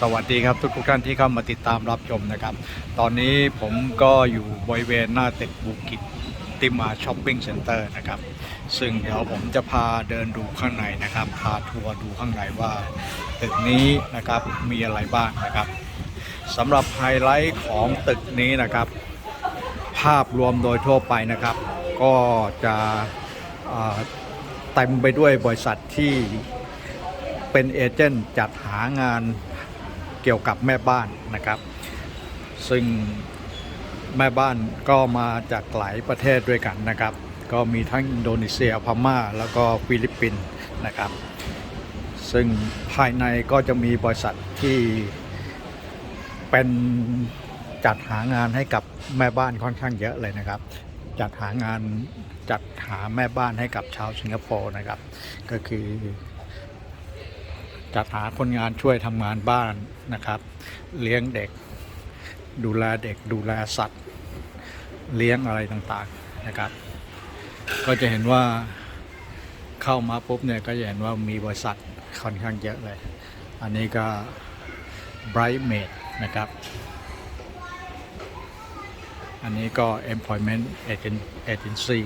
สวัสดีครับทุกทุกท่านที่เข้ามาติดตามรับชมนะครับ ตอนนี้ผมก็อยู่บริเวณหน้าตึกบุกิจติมาช้อปปิ้งเซ็นเตอร์นะครับ ซึ่งเดี๋ยวผมจะพาเดินดูข้างในนะครับ พาทัวร์ดูข้างในว่าตึกนี้นะครับมีอะไรบ้างนะครับสำหรับไฮไลท์ของตึกนี้นะครับ ภาพรวมโดยทั่วไปนะครับ ก็จะเต็มไปด้วยบริษัทที่เป็นเอเจนต์จัดหางาน เกี่ยวกับแม่บ้านนะครับ ซึ่งแม่บ้านก็มาจากหลายประเทศด้วยกันนะครับ ก็มีทั้งอินโดนีเซียพม่า แล้วก็ฟิลิปปินส์นะครับ ซึ่งภายในก็จะมีบริษัทที่เป็นจัดหางานให้กับแม่บ้านค่อนข้างเยอะเลยนะครับ จัดหางานจัดหาแม่บ้านให้กับชาวสิงคโปร์นะครับ ก็คือ จัดหาคนงานช่วยทำงานบ้านนะครับ เลี้ยงเด็ก ดูแลเด็กดูแลสัตว์ เลี้ยงอะไรต่างๆนะครับ ก็จะเห็นว่าเข้ามาปุ๊บเนี่ยก็จะเห็นว่ามีบริษัทค่อนข้างเยอะเลย อันนี้ก็ Bright Made นะครับ อันนี้ก็ Employment Agency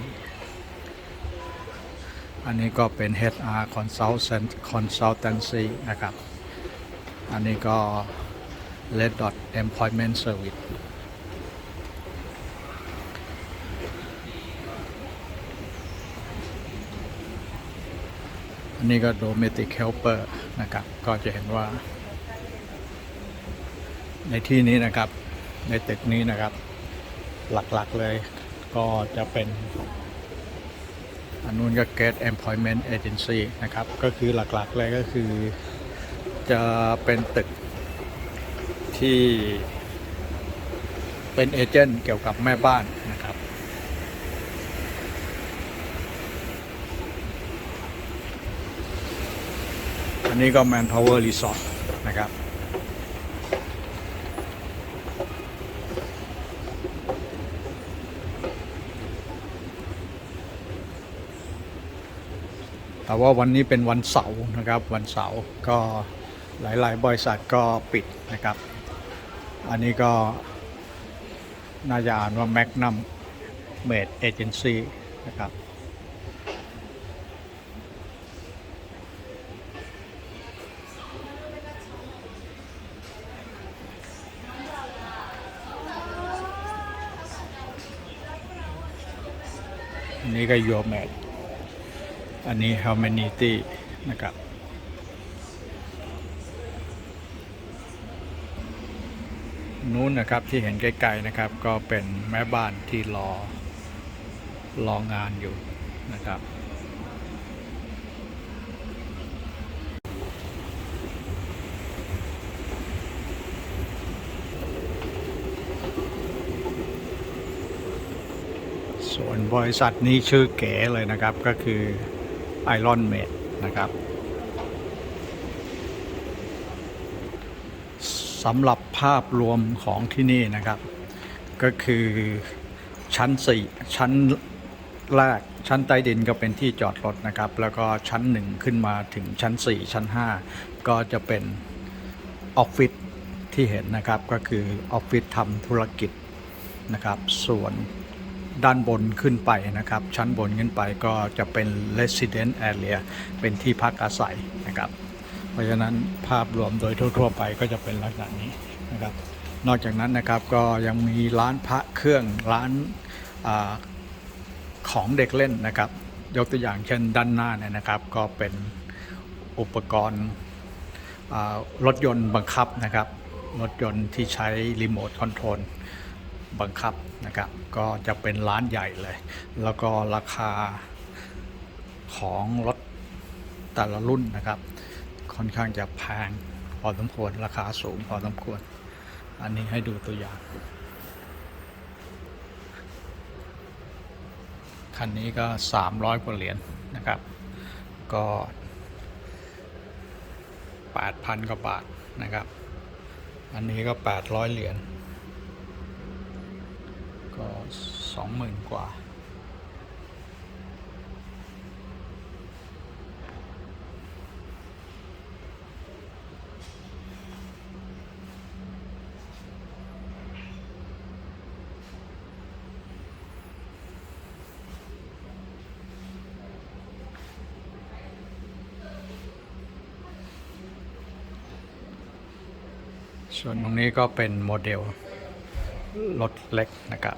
อันนี้ก็เป็น HR Consultant Consultancy นะครับ อันนี้ก็ Red Dot Employment Service อันนี้ก็ Domestic Helper นะครับ ก็จะเห็นว่า ในที่นี้นะครับ ในตึกนี้นะครับ หลักๆเลยก็จะเป็น อันนู้นก็ Get Employment Agency นะครับ ก็คือหลักๆเลยก็คือ จะเป็นตึกที่เป็นเอเจนต์เกี่ยวกับแม่บ้านนะครับ อันนี้ก็ Manpower Resort นะครับ แต่ว่าวันนี้เป็นวันเสาร์นะครับ วันเสาร์ก็หลายๆ บริษัทก็ปิดนะครับ อันนี้ก็น่าจะอ่านว่า Magnum Made Agency นะครับนี่ก็ยูแม อันนี้ Humanity นะครับ นู้นนะครับที่เห็นไกลๆนะครับ ก็เป็นแม่บ้านที่รอรองานอยู่นะครับส่วนบริษัทนี้ชื่อเก๋เลยนะครับก็คือ Iron Made นะครับสำหรับภาพรวมของที่นี่นะครับ ก็คือชั้น 4 ชั้นแรกชั้นใต้ดินก็เป็นที่จอดรถนะครับ แล้วก็ชั้น 1 ขึ้นมาถึงชั้น 4 ชั้น 5 ก็จะเป็นออฟฟิศที่เห็นนะครับก็คือออฟฟิศทำธุรกิจนะครับ ส่วน ด้านบนขึ้นไปนะครับ ชั้นบนขึ้นไปก็จะเป็น resident area เป็นที่พักอาศัยนะครับ เพราะฉะนั้นภาพรวมโดยทั่ว ๆ ไปก็จะเป็นลักษณะนี้นะครับ นอกจากนั้นนะครับก็ยังมีร้านพระเครื่องร้านอของเด็กเล่นนะครับ ยกตัวอย่างเช่นด้านหน้าเนี่ยนะครับ ก็เป็นอุปกรณ์รถยนต์บังคับนะครับ รถยนต์ที่ใช้รีโมทคอนโทรล บังคับนะครับ ก็จะเป็นร้านใหญ่เลย แล้วก็ราคาของรถแต่ละรุ่นนะครับ ค่อนข้างจะแพงพอสมควรราคาสูงพอสมควร อันนี้ให้ดูตัวอย่างคันนี้ก็ 300 กว่าเหรียญนะครับ ก็ 8,000 กว่าบาทนะครับ อันนี้ก็ 800 เหรียญ ก็สองหมื่นกว่า ส่วนตรงนี้ก็เป็นโมเดล รถเล็กนะครับ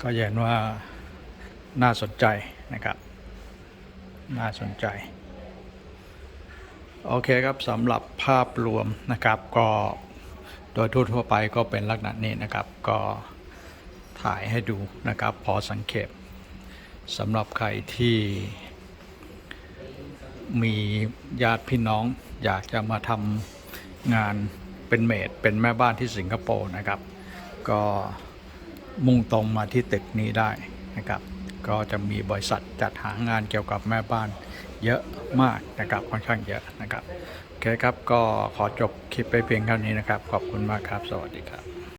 ก็เห็นว่าน่าสนใจนะครับ น่าสนใจ โอเคครับสำหรับภาพรวมนะครับ ก็โดยทั่วไปก็เป็นลักษณะนี้นะครับ ก็ถ่ายให้ดูนะครับ พอสังเกตสำหรับใครที่มีญาติพี่น้องอยากจะมาทำงาน เป็นเมดเป็นแม่บ้านที่สิงคโปร์นะครับ ก็มุ่งตรงมาที่ตึกนี้ได้นะครับ ก็จะมีบริษัทจัดหางานเกี่ยวกับแม่บ้านเยอะมากนะครับค่อนข้างเยอะนะครับโอเคครับก็ขอจบคลิปไปเพียงเท่านี้นะครับ ขอบคุณมากครับ สวัสดีครับ